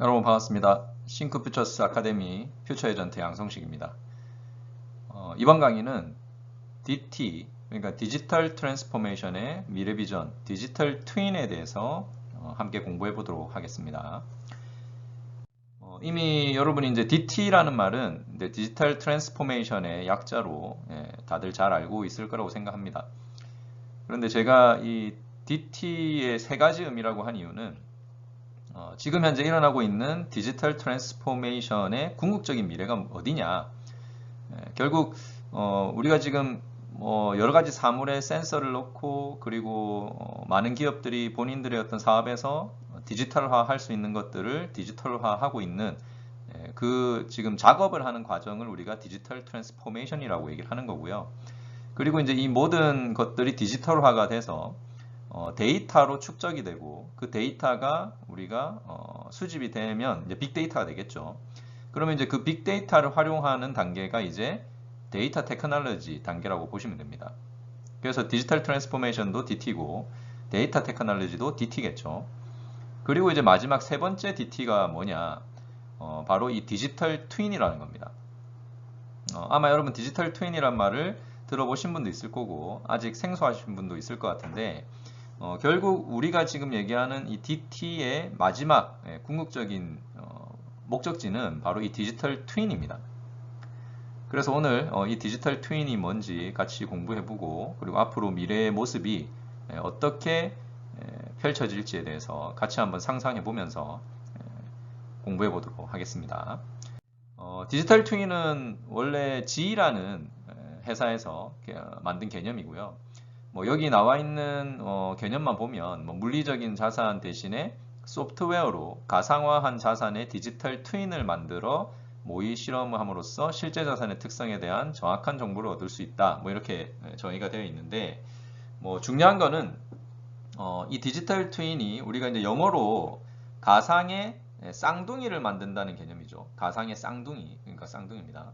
여러분 반갑습니다. 싱크 퓨처스 아카데미 퓨처 에전트 양성식입니다. 어, 이번 강의는 DT 그러니까 디지털 트랜스포메이션의 미래 비전, 디지털 트윈에 대해서 어, 함께 공부해 보도록 하겠습니다. 어, 이미 여러분이 이제 DT라는 말은 이제 디지털 트랜스포메이션의 약자로 예, 다들 잘 알고 있을 거라고 생각합니다. 그런데 제가 이 DT의 세 가지 의미라고 한 이유는 어, 지금 현재 일어나고 있는 디지털 트랜스포메이션의 궁극적인 미래가 어디냐? 예, 결국 어, 우리가 지금 뭐 여러 가지 사물에 센서를 넣고 그리고 어, 많은 기업들이 본인들의 어떤 사업에서 디지털화 할 수 있는 것들을 디지털화 하고 있는 예, 그 지금 작업을 하는 과정을 우리가 디지털 트랜스포메이션이라고 얘기를 하는 거고요. 그리고 이제 이 모든 것들이 디지털화가 돼서 어, 데이터로 축적이 되고 그 데이터가 우리가 어, 수집이 되면 이제 빅데이터가 되겠죠. 그러면 이제 그 빅데이터를 활용하는 단계가 이제 데이터 테크놀로지 단계라고 보시면 됩니다. 그래서 디지털 트랜스포메이션도 DT고 데이터 테크놀로지도 DT겠죠. 그리고 이제 마지막 세 번째 DT가 뭐냐? 어, 바로 이 디지털 트윈이라는 겁니다. 어, 아마 여러분 디지털 트윈이란 말을 들어보신 분도 있을 거고 아직 생소하신 분도 있을 것 같은데 어, 결국 우리가 지금 얘기하는 이 DT의 마지막 예, 궁극적인 어, 목적지는 바로 이 디지털 트윈입니다. 그래서 오늘 어, 이 디지털 트윈이 뭔지 같이 공부해보고 그리고 앞으로 미래의 모습이 예, 어떻게 예, 펼쳐질지에 대해서 같이 한번 상상해보면서 예, 공부해보도록 하겠습니다. 어, 디지털 트윈은 원래 G라는 예, 회사에서 만든 개념이고요. 뭐 여기 나와 있는 어, 개념만 보면 뭐 물리적인 자산 대신에 소프트웨어로 가상화한 자산의 디지털 트윈을 만들어 모의 실험을 함으로써 실제 자산의 특성에 대한 정확한 정보를 얻을 수 있다. 뭐 이렇게 정의가 되어 있는데 뭐 중요한 거는 어, 이 디지털 트윈이 우리가 이제 영어로 가상의 쌍둥이를 만든다는 개념이죠. 가상의 쌍둥이, 그러니까 쌍둥이입니다.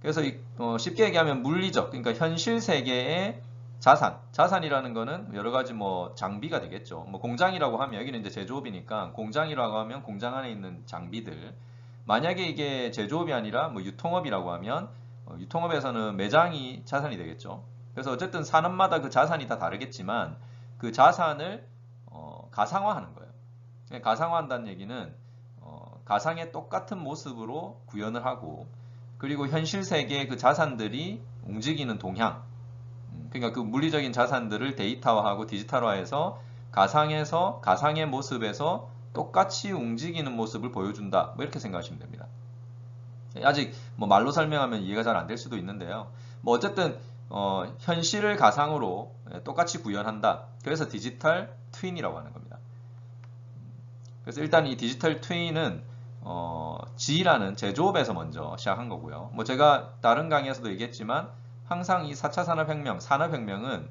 그래서 이, 어, 쉽게 얘기하면 물리적, 그러니까 현실 세계의 자산, 자산이라는 거는 여러 가지 뭐 장비가 되겠죠. 뭐 공장이라고 하면 여기는 이제 제조업이니까 공장이라고 하면 공장 안에 있는 장비들. 만약에 이게 제조업이 아니라 뭐 유통업이라고 하면 어, 유통업에서는 매장이 자산이 되겠죠. 그래서 어쨌든 산업마다 그 자산이 다 다르겠지만 그 자산을 어, 가상화하는 거예요. 가상화한다는 얘기는 어, 가상의 똑같은 모습으로 구현을 하고 그리고 현실 세계의 그 자산들이 움직이는 동향 그러니까 그 물리적인 자산들을 데이터화하고 디지털화해서 가상에서 가상의 모습에서 똑같이 움직이는 모습을 보여준다. 뭐 이렇게 생각하시면 됩니다. 아직 뭐 말로 설명하면 이해가 잘 안 될 수도 있는데요. 뭐 어쨌든 어, 현실을 가상으로 똑같이 구현한다. 그래서 디지털 트윈이라고 하는 겁니다. 그래서 일단 이 디지털 트윈은 어, G라는 제조업에서 먼저 시작한 거고요. 뭐 제가 다른 강의에서도 얘기했지만 항상 이 4차 산업혁명, 산업혁명은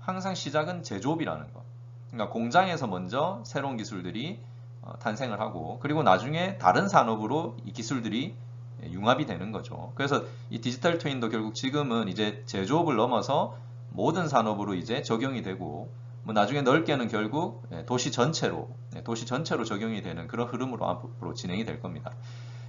항상 시작은 제조업이라는 거. 그러니까 공장에서 먼저 새로운 기술들이 어, 탄생을 하고 그리고 나중에 다른 산업으로 이 기술들이 융합이 되는 거죠. 그래서 이 디지털 트윈도 결국 지금은 이제 제조업을 넘어서 모든 산업으로 이제 적용이 되고 뭐 나중에 넓게는 결국 예, 도시 전체로 예, 도시 전체로 적용이 되는 그런 흐름으로 앞으로 진행이 될 겁니다.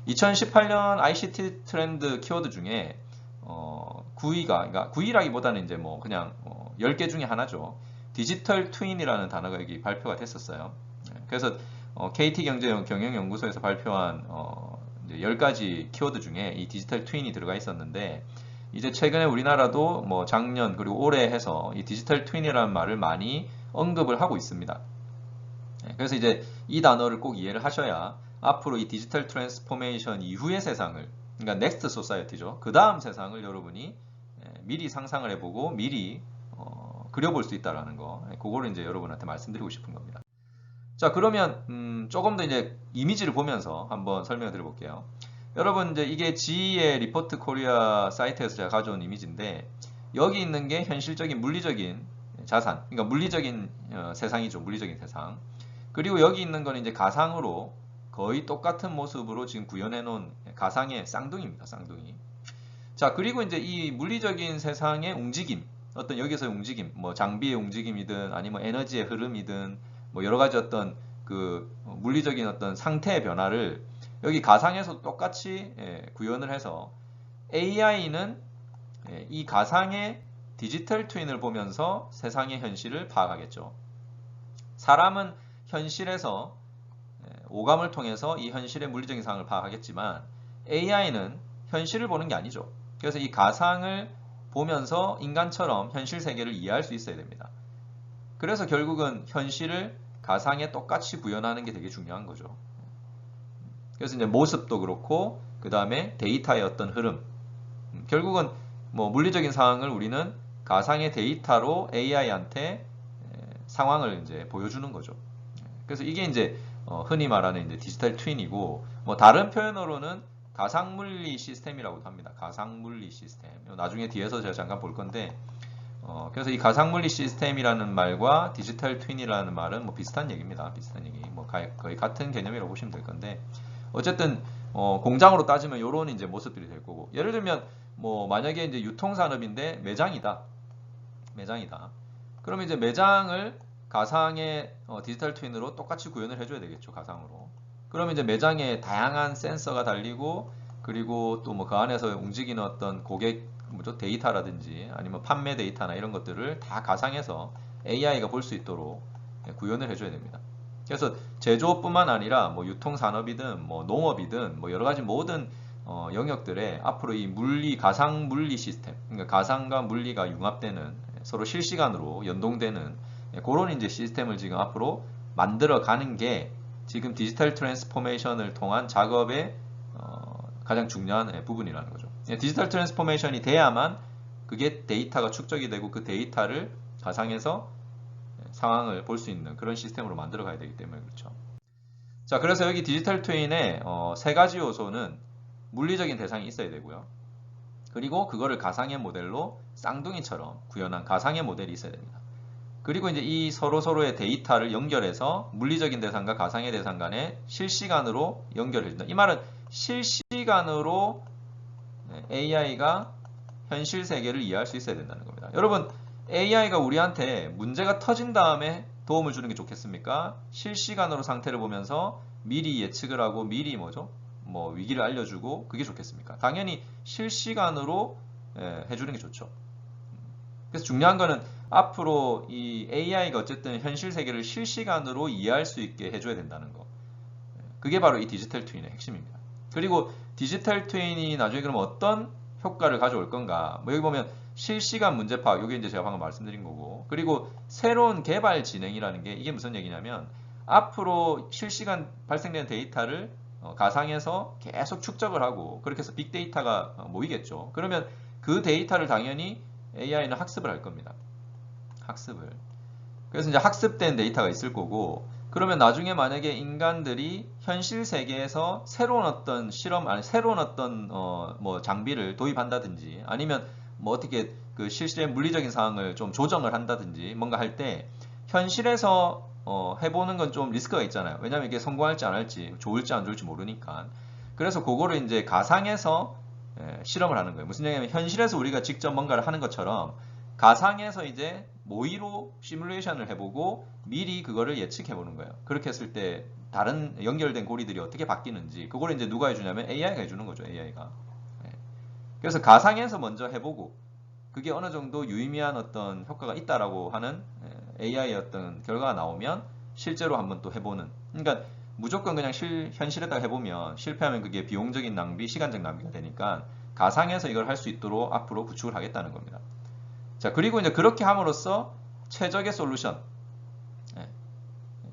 2018년 ICT 트렌드 키워드 중에 어, 9위가 그러니까 9위라기보다는 이제 뭐 그냥 어, 10개 중에 하나죠. 디지털 트윈이라는 단어가 여기 발표가 됐었어요. 네, 그래서 어, KT 경제 경영 연구소에서 발표한 어, 10가지 키워드 중에 이 디지털 트윈이 들어가 있었는데 이제 최근에 우리나라도 뭐 작년 그리고 올해 해서 이 디지털 트윈이라는 말을 많이 언급을 하고 있습니다. 네, 그래서 이제 이 단어를 꼭 이해를 하셔야 앞으로 이 디지털 트랜스포메이션 이후의 세상을 그러니까 넥스트 소사이어티죠. 그 다음 세상을 여러분이 예, 미리 상상을 해보고 미리 어, 그려볼 수 있다라는 거. 예, 그거를 이제 여러분한테 말씀드리고 싶은 겁니다. 자 그러면 음, 조금 더 이제 이미지를 보면서 한번 설명을 드려볼게요. 여러분 이제 이게 G의 리포트 코리아 사이트에서 제가 가져온 이미지인데 여기 있는 게 현실적인 물리적인 자산, 그러니까 물리적인 어, 세상이죠. 물리적인 세상. 그리고 여기 있는 거는 이제 가상으로 거의 똑같은 모습으로 지금 구현해 놓은 가상의 쌍둥이입니다. 쌍둥이. 자, 그리고 이제 이 물리적인 세상의 움직임, 어떤 여기서의 움직임, 뭐 장비의 움직임이든 아니면 에너지의 흐름이든 뭐 여러 가지 어떤 그 물리적인 어떤 상태의 변화를 여기 가상에서 똑같이 예, 구현을 해서 AI는 예, 이 가상의 디지털 트윈을 보면서 세상의 현실을 파악하겠죠. 사람은 현실에서 예, 오감을 통해서 이 현실의 물리적인 상황을 파악하겠지만 AI는 현실을 보는 게 아니죠. 그래서 이 가상을 보면서 인간처럼 현실 세계를 이해할 수 있어야 됩니다. 그래서 결국은 현실을 가상에 똑같이 구현하는 게 되게 중요한 거죠. 그래서 이제 모습도 그렇고 그 다음에 데이터의 어떤 흐름 음, 결국은 뭐 물리적인 상황을 우리는 가상의 데이터로 AI한테 상황을 이제 보여주는 거죠. 그래서 이게 이제 어, 흔히 말하는 이제 디지털 트윈이고 뭐 다른 표현으로는 가상물리 시스템이라고도 합니다. 가상물리 시스템. 나중에 뒤에서 제가 잠깐 볼 건데 어, 그래서 이 가상물리 시스템이라는 말과 디지털 트윈이라는 말은 뭐 비슷한 얘기입니다. 비슷한 얘기. 뭐 거의 같은 개념이라고 보시면 될 건데 어쨌든 어, 공장으로 따지면 이런 이제 모습들이 될 거고 예를 들면 뭐 만약에 이제 유통산업인데 매장이다. 매장이다. 그러면 이제 매장을 가상의 어, 디지털 트윈으로 똑같이 구현을 해줘야 되겠죠. 가상으로. 그러면 이제 매장에 다양한 센서가 달리고 그리고 또 뭐 그 안에서 움직이는 어떤 고객 뭐죠 데이터라든지 아니면 판매 데이터나 이런 것들을 다 가상해서 AI가 볼 수 있도록 구현을 해줘야 됩니다. 그래서 제조업뿐만 아니라 뭐 유통산업이든 뭐 농업이든 뭐 여러 가지 모든 어, 영역들에 앞으로 이 물리 가상 물리 시스템, 그러니까 가상과 물리가 융합되는 서로 실시간으로 연동되는 그런 이제 시스템을 지금 앞으로 만들어 가는 게 지금 디지털 트랜스포메이션을 통한 작업의 어, 가장 중요한 예, 부분이라는 거죠. 예, 디지털 트랜스포메이션이 돼야만 그게 데이터가 축적이 되고 그 데이터를 가상에서 예, 상황을 볼 수 있는 그런 시스템으로 만들어 가야 되기 때문에 그렇죠. 자, 그래서 여기 디지털 트윈의 어, 세 가지 요소는 물리적인 대상이 있어야 되고요. 그리고 그거를 가상의 모델로 쌍둥이처럼 구현한 가상의 모델이 있어야 됩니다. 그리고 이제 이 서로 서로의 데이터를 연결해서 물리적인 대상과 가상의 대상 간에 실시간으로 연결해 준다. 이 말은 실시간으로 AI가 현실 세계를 이해할 수 있어야 된다는 겁니다. 여러분 AI가 우리한테 문제가 터진 다음에 도움을 주는 게 좋겠습니까? 실시간으로 상태를 보면서 미리 예측을 하고 미리 뭐죠? 뭐 위기를 알려주고 그게 좋겠습니까? 당연히 실시간으로 해주는 게 좋죠. 그래서 중요한 거는 앞으로 이 AI가 어쨌든 현실 세계를 실시간으로 이해할 수 있게 해줘야 된다는 거. 그게 바로 이 디지털 트윈의 핵심입니다. 그리고 디지털 트윈이 나중에 그럼 어떤 효과를 가져올 건가? 뭐 여기 보면 실시간 문제 파악, 이게 이제 제가 방금 말씀드린 거고, 그리고 새로운 개발 진행이라는 게 이게 무슨 얘기냐면 앞으로 실시간 발생되는 데이터를 어, 가상에서 계속 축적을 하고 그렇게 해서 빅데이터가 어, 모이겠죠. 그러면 그 데이터를 당연히 AI는 학습을 할 겁니다. 학습을. 그래서 이제 학습된 데이터가 있을 거고 그러면 나중에 만약에 인간들이 현실 세계에서 새로운 어떤 실험 아니 새로운 어떤 어 뭐 장비를 도입한다든지 아니면 뭐 어떻게 그 실시의 물리적인 상황을 좀 조정을 한다든지 뭔가 할 때 현실에서 어 해보는 건 좀 리스크가 있잖아요. 왜냐하면 이게 성공할지 안 할지 좋을지 안 좋을지 모르니까. 그래서 그거를 이제 가상에서 예, 실험을 하는 거예요. 무슨 얘기냐면 현실에서 우리가 직접 뭔가를 하는 것처럼 가상에서 이제 모의로 시뮬레이션을 해보고 미리 그거를 예측해 보는 거예요. 그렇게 했을 때 다른 연결된 고리들이 어떻게 바뀌는지 그걸 이제 누가 해주냐면 AI가 해주는 거죠. AI가. 예. 그래서 가상에서 먼저 해보고 그게 어느 정도 유의미한 어떤 효과가 있다라고 하는 AI의 어떤 결과가 나오면 실제로 한번 또 해보는. 그러니까 무조건 그냥 실, 현실에다 해보면 실패하면 그게 비용적인 낭비, 시간적 낭비가 되니까 가상에서 이걸 할 수 있도록 앞으로 구축을 하겠다는 겁니다. 자, 그리고 이제 그렇게 함으로써 최적의 솔루션. 네.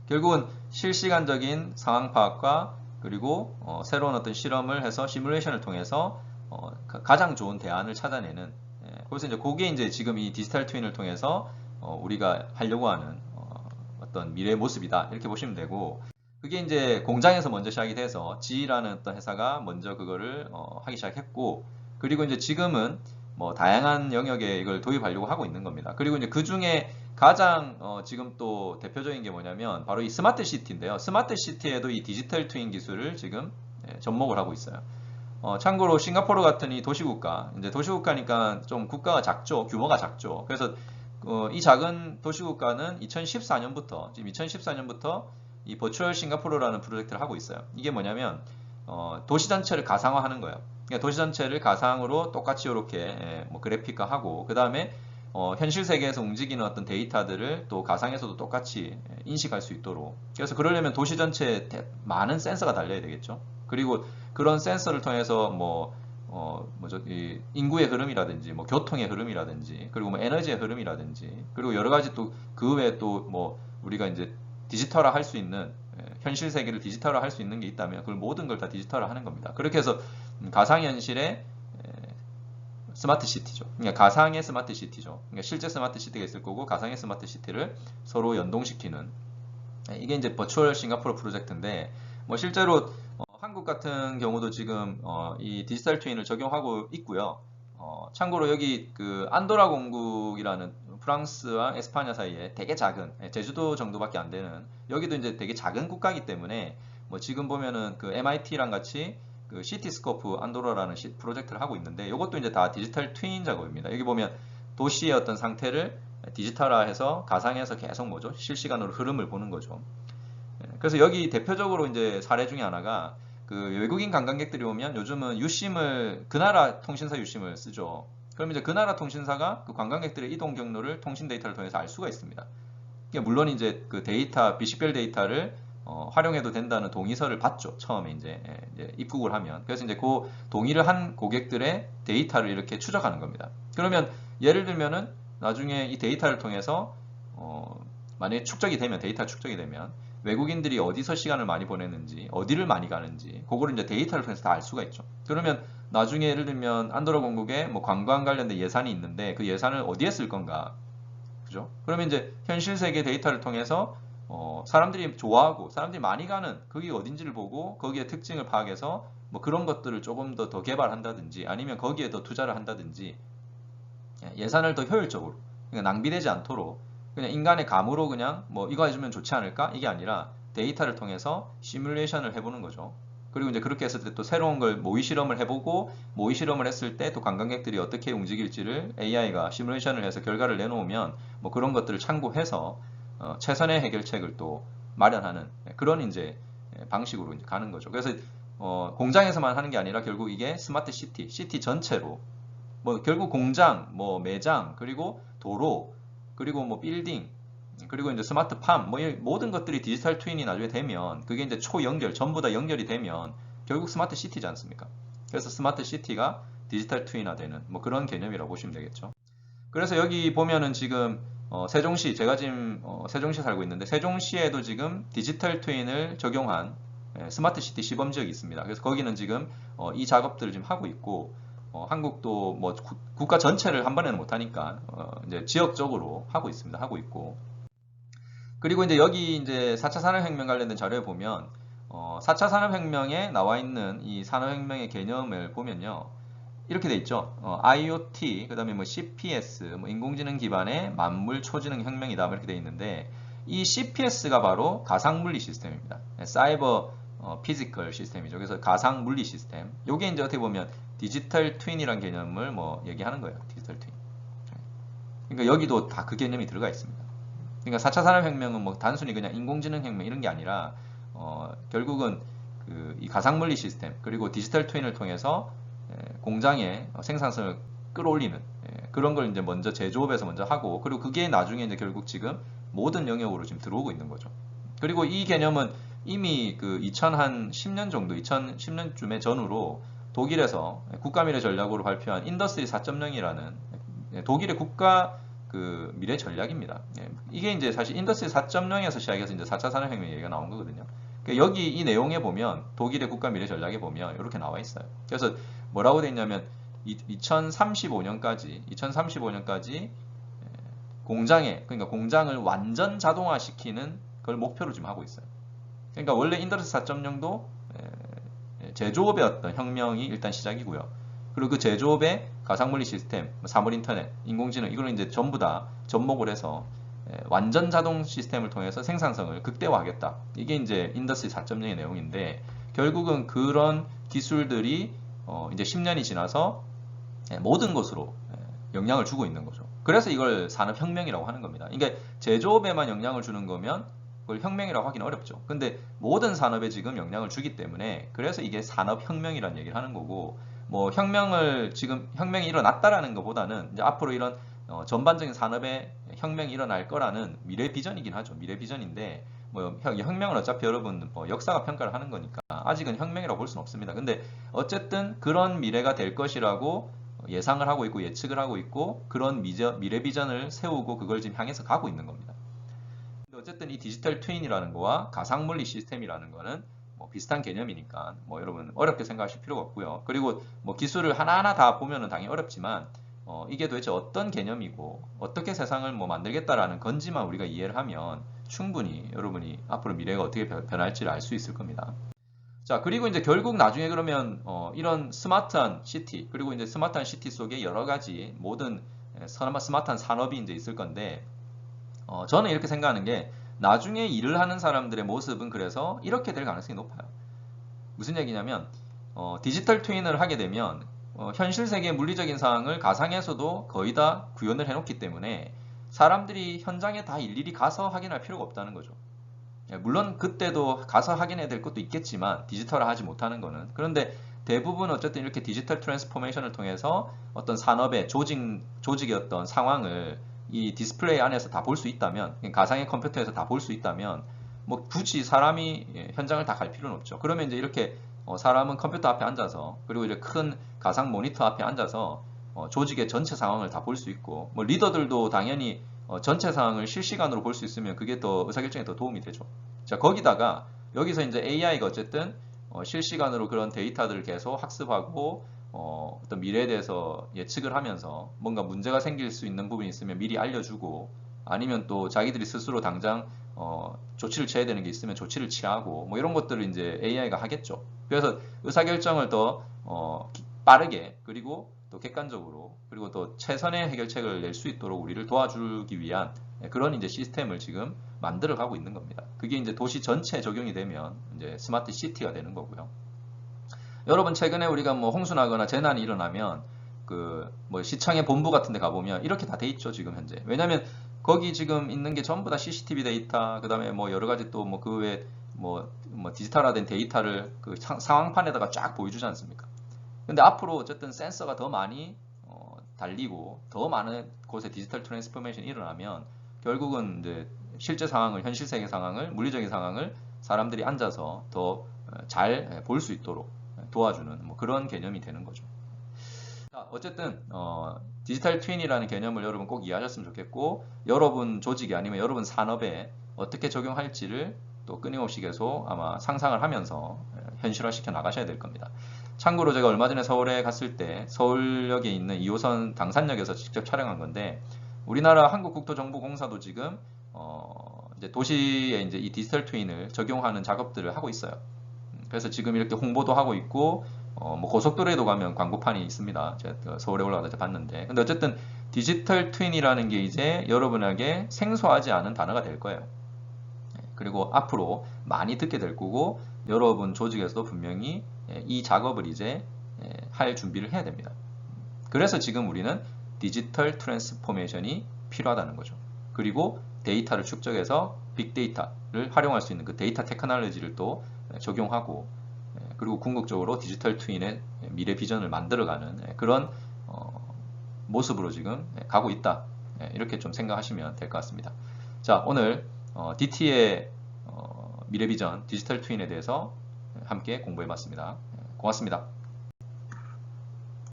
결국은 실시간적인 상황 파악과 그리고 어, 새로운 어떤 실험을 해서 시뮬레이션을 통해서 어, 가장 좋은 대안을 찾아내는 예, 그래서 이제 그게 이제 지금 이 디지털 트윈을 통해서 어, 우리가 하려고 하는 어, 어떤 미래의 모습이다 이렇게 보시면 되고 그게 이제 공장에서 먼저 시작이 돼서 G라는 어떤 회사가 먼저 그거를 어, 하기 시작했고 그리고 이제 지금은 뭐 다양한 영역에 이걸 도입하려고 하고 있는 겁니다. 그리고 이제 그 중에 가장 어 지금 또 대표적인 게 뭐냐면 바로 이 스마트 시티인데요. 스마트 시티에도 이 디지털 트윈 기술을 지금 예, 접목을 하고 있어요. 어 참고로 싱가포르 같은 이 도시국가, 이제 도시국가니까 좀 국가가 작죠. 규모가 작죠. 그래서 어 이 작은 도시국가는 2014년부터 지금 2014년부터 이 버추얼 싱가포르라는 프로젝트를 하고 있어요. 이게 뭐냐면 어, 도시 전체를 가상화하는 거예요. 그러니까 도시 전체를 가상으로 똑같이 이렇게 뭐 그래픽화하고 그 다음에 어, 현실 세계에서 움직이는 어떤 데이터들을 또 가상에서도 똑같이 인식할 수 있도록 그래서 그러려면 도시 전체에 대- 많은 센서가 달려야 되겠죠. 그리고 그런 센서를 통해서 뭐 어, 뭐죠, 이 인구의 흐름이라든지, 뭐 교통의 흐름이라든지, 그리고 뭐 에너지의 흐름이라든지, 그리고 여러 가지 또 그 외에 또 뭐 우리가 이제 디지털화 할 수 있는 예, 현실 세계를 디지털화 할 수 있는 게 있다면 그걸 모든 걸 다 디지털화 하는 겁니다. 그렇게 해서 음, 가상현실의 에, 스마트 시티죠. 그러니까 가상의 스마트 시티죠. 그러니까 실제 스마트 시티가 있을 거고 가상의 스마트 시티를 서로 연동시키는 예, 이게 이제 버추얼 싱가포르 프로젝트인데 뭐 실제로 어, 한국 같은 경우도 지금 어, 이 디지털 트윈을 적용하고 있고요. 어, 참고로 여기 그 안도라 공국이라는 프랑스와 에스파냐 사이에 되게 작은 예, 제주도 정도밖에 안 되는 여기도 이제 되게 작은 국가이기 때문에 뭐 지금 보면은 그 MIT랑 같이 그 시티스코프 안도라라는 시- 프로젝트를 하고 있는데 이것도 이제 다 디지털 트윈 작업입니다. 여기 보면 도시의 어떤 상태를 디지털화해서 가상에서 계속 뭐죠 실시간으로 흐름을 보는 거죠. 예, 그래서 여기 대표적으로 이제 사례 중에 하나가 그 외국인 관광객들이 오면 요즘은 유심을 그 나라 통신사 유심을 쓰죠. 그럼 이제 그 나라 통신사가 그 관광객들의 이동 경로를 통신 데이터를 통해서 알 수가 있습니다. 이게 물론 이제 그 데이터 비식별 데이터를 어, 활용해도 된다는 동의서를 받죠. 처음에 이제, 예, 이제 입국을 하면. 그래서 이제 그 동의를 한 고객들의 데이터를 이렇게 추적하는 겁니다. 그러면 예를 들면은 나중에 이 데이터를 통해서 어, 만약에 축적이 되면 데이터 축적이 되면 외국인들이 어디서 시간을 많이 보냈는지 어디를 많이 가는지 그거를 이제 데이터를 통해서 다 알 수가 있죠. 그러면 나중에 예를 들면 안도라 공국에 뭐 관광 관련된 예산이 있는데 그 예산을 어디에 쓸 건가 그죠? 그러면 이제 현실 세계 데이터를 통해서 어, 사람들이 좋아하고 사람들이 많이 가는 그게 어딘지를 보고 거기에 특징을 파악해서 뭐 그런 것들을 조금 더 더 개발한다든지 아니면 거기에 더 투자를 한다든지 예, 예산을 더 효율적으로 그러니까 낭비되지 않도록 그냥 인간의 감으로 그냥 뭐 이거 해주면 좋지 않을까 이게 아니라 데이터를 통해서 시뮬레이션을 해보는 거죠. 그리고 이제 그렇게 했을 때 또 새로운 걸 모의 실험을 해보고 모의 실험을 했을 때 또 관광객들이 어떻게 움직일지를 AI가 시뮬레이션을 해서 결과를 내놓으면 뭐 그런 것들을 참고해서 어, 최선의 해결책을 또 마련하는 그런 이제 방식으로 이제 가는 거죠. 그래서 어, 공장에서만 하는 게 아니라 결국 이게 스마트 시티, 시티 전체로 뭐 결국 공장, 뭐 매장, 그리고 도로, 그리고 뭐 빌딩, 그리고 이제 스마트팜, 뭐이 모든 것들이 디지털 트윈이 나중에 되면 그게 이제 초연결, 전부 다 연결이 되면 결국 스마트 시티지 않습니까? 그래서 스마트 시티가 디지털 트윈화되는 뭐 그런 개념이라고 보시면 되겠죠. 그래서 여기 보면은 지금 어, 세종시, 제가 지금 어, 세종시 살고 있는데 세종시에도 지금 디지털 트윈을 적용한 예, 스마트 시티 시범 지역이 있습니다. 그래서 거기는 지금 어, 이 작업들을 지금 하고 있고 어, 한국도 뭐 구- 국가 전체를 한 번에는 못 하니까 어, 이제 지역적으로 하고 있습니다. 하고 있고 그리고 이제 여기 이제 4차 산업혁명 관련된 자료에 보면 어, 4차 산업혁명에 나와 있는 이 산업혁명의 개념을 보면요. 이렇게 돼 있죠. 어, IoT, 그 다음에 뭐 CPS, 뭐 인공지능 기반의 만물 초지능 혁명이다. 뭐 이렇게 돼 있는데 이 CPS가 바로 가상 물리 시스템입니다. 사이버 어, 피지컬 시스템이죠. 그래서 가상 물리 시스템. 요게 이제 어떻게 보면 디지털 트윈이란 개념을 뭐 얘기하는 거예요. 디지털 트윈. 그러니까 여기도 다 그 개념이 들어가 있습니다. 그러니까 4차 산업혁명은 뭐 단순히 그냥 인공지능 혁명 이런 게 아니라 어, 결국은 그 이 가상 물리 시스템 그리고 디지털 트윈을 통해서 에, 공장의 어, 생산성을 끌어올리는 예, 그런 걸 이제 먼저 제조업에서 먼저 하고 그리고 그게 나중에 이제 결국 지금 모든 영역으로 지금 들어오고 있는 거죠. 그리고 이 개념은 이미 그 2010년 정도, 2010년쯤에 전후로 독일에서 국가미래 전략으로 발표한 인더스트리 4.0이라는 독일의 국가 그 미래 전략입니다. 예, 이게 이제 사실 인더스트리 4.0에서 시작해서 이제 4차 산업혁명 얘기가 나온 거거든요. 그러니까 여기 이 내용에 보면 독일의 국가 미래 전략에 보면 이렇게 나와 있어요. 그래서 뭐라고 돼 있냐면 2035년까지 2035년까지 공장에 그러니까 공장을 완전 자동화시키는 걸 목표로 지금 하고 있어요. 그러니까 원래 인더스트리 4.0도 제조업의 어떤 혁명이 일단 시작이고요. 그리고 그 제조업의 가상물리 시스템, 뭐 사물 인터넷, 인공지능 이걸 이제 전부 다 접목을 해서 에, 완전 자동 시스템을 통해서 생산성을 극대화하겠다. 이게 이제 인더스트리 4.0의 내용인데 결국은 그런 기술들이 어, 이제 10년이 지나서 에, 모든 것으로 에, 영향을 주고 있는 거죠. 그래서 이걸 산업혁명이라고 하는 겁니다. 그러니까 제조업에만 영향을 주는 거면 그걸 혁명이라고 하기는 어렵죠. 근데 모든 산업에 지금 영향을 주기 때문에 그래서 이게 산업혁명이라는 얘기를 하는 거고 뭐 혁명을 지금 혁명이 일어났다라는 것보다는 이제 앞으로 이런 어, 전반적인 산업에 혁명이 일어날 거라는 미래 비전이긴 하죠. 미래 비전인데 뭐 혁- 혁명은 어차피 여러분 뭐 역사가 평가를 하는 거니까 아직은 혁명이라고 볼 수는 없습니다. 근데 어쨌든 그런 미래가 될 것이라고 예상을 하고 있고 예측을 하고 있고 그런 미래 비전을 세우고 그걸 지금 향해서 가고 있는 겁니다. 어쨌든 이 디지털 트윈이라는 거와 가상 물리 시스템이라는 거는 뭐 비슷한 개념이니까 뭐 여러분 어렵게 생각하실 필요가 없고요. 그리고 뭐 기술을 하나하나 다 보면은 당연히 어렵지만 어, 이게 도대체 어떤 개념이고 어떻게 세상을 뭐 만들겠다라는 건지만 우리가 이해를 하면 충분히 여러분이 앞으로 미래가 어떻게 변- 변할지를 알 수 있을 겁니다. 자, 그리고 이제 결국 나중에 그러면 어, 이런 스마트한 시티, 그리고 이제 스마트한 시티 속에 여러 가지 모든 스마트한 산업이 이제 있을 건데, 어, 저는 이렇게 생각하는 게 나중에 일을 하는 사람들의 모습은 그래서 이렇게 될 가능성이 높아요. 무슨 얘기냐면 어, 디지털 트윈을 하게 되면 어, 현실 세계의 물리적인 상황을 가상에서도 거의 다 구현을 해놓기 때문에 사람들이 현장에 다 일일이 가서 확인할 필요가 없다는 거죠. 예, 물론 그때도 가서 확인해야 될 것도 있겠지만 디지털화하지 못하는 거는 그런데 대부분 어쨌든 이렇게 디지털 트랜스포메이션을 통해서 어떤 산업의 조직 조직의 어떤 상황을 이 디스플레이 안에서 다 볼 수 있다면 가상의 컴퓨터에서 다 볼 수 있다면 뭐 굳이 사람이 예, 현장을 다 갈 필요는 없죠. 그러면 이제 이렇게 어, 사람은 컴퓨터 앞에 앉아서 그리고 이제 큰 가상 모니터 앞에 앉아서 어, 조직의 전체 상황을 다 볼 수 있고 뭐 리더들도 당연히 어, 전체 상황을 실시간으로 볼 수 있으면 그게 더 의사결정에 더 도움이 되죠. 자 거기다가 여기서 이제 AI가 어쨌든 어, 실시간으로 그런 데이터들을 계속 학습하고 어, 어떤 미래에 대해서 예측을 하면서 뭔가 문제가 생길 수 있는 부분이 있으면 미리 알려주고 아니면 또 자기들이 스스로 당장 어, 조치를 취해야 되는 게 있으면 조치를 취하고 뭐 이런 것들을 이제 AI가 하겠죠. 그래서 의사결정을 더 어, 기- 빠르게 그리고 또 객관적으로 그리고 또 최선의 해결책을 낼 수 있도록 우리를 도와주기 위한 그런 이제 시스템을 지금 만들어 가고 있는 겁니다. 그게 이제 도시 전체에 적용이 되면 이제 스마트 시티가 되는 거고요. 여러분 최근에 우리가 뭐 홍수나거나 재난이 일어나면 그 뭐 시청의 본부 같은 데 가보면 이렇게 다 돼 있죠 지금 현재. 왜냐면 거기 지금 있는 게 전부 다 CCTV 데이터 그 다음에 뭐 여러 가지 또 뭐 그 외에 뭐, 뭐 디지털화된 데이터를 그 상- 상황판에다가 쫙 보여주지 않습니까? 근데 앞으로 어쨌든 센서가 더 많이 어, 달리고 더 많은 곳에 디지털 트랜스포메이션이 일어나면 결국은 이제 실제 상황을 현실 세계 상황을 물리적인 상황을 사람들이 앉아서 더 잘 볼 수 있도록 도와주는 뭐 그런 개념이 되는 거죠. 자, 어쨌든 어, 디지털 트윈이라는 개념을 여러분 꼭 이해하셨으면 좋겠고 여러분 조직이 아니면 여러분 산업에 어떻게 적용할지를 또 끊임없이 계속 아마 상상을 하면서 현실화시켜 나가셔야 될 겁니다. 참고로 제가 얼마 전에 서울에 갔을 때 서울역에 있는 2호선 당산역에서 직접 촬영한 건데 우리나라 한국국토정보공사도 지금 어, 이제 도시에 이제 이 디지털 트윈을 적용하는 작업들을 하고 있어요. 그래서 지금 이렇게 홍보도 하고 있고 어, 뭐 고속도로에도 가면 광고판이 있습니다. 제가 그 서울에 올라가서 봤는데 근데 어쨌든 디지털 트윈이라는 게 이제 여러분에게 생소하지 않은 단어가 될 거예요. 예, 그리고 앞으로 많이 듣게 될 거고 여러분 조직에서도 분명히 예, 이 작업을 이제 예, 할 준비를 해야 됩니다. 그래서 지금 우리는 디지털 트랜스포메이션이 필요하다는 거죠. 그리고 데이터를 축적해서 빅데이터를 활용할 수 있는 그 데이터 테크놀로지를 또 적용하고 예, 그리고 궁극적으로 디지털 트윈의 미래 비전을 만들어가는 예, 그런 어, 모습으로 지금 예, 가고 있다. 예, 이렇게 좀 생각하시면 될 것 같습니다. 자, 오늘 어, DT의 어, 미래 비전 디지털 트윈에 대해서 함께 공부해 봤습니다. 예, 고맙습니다.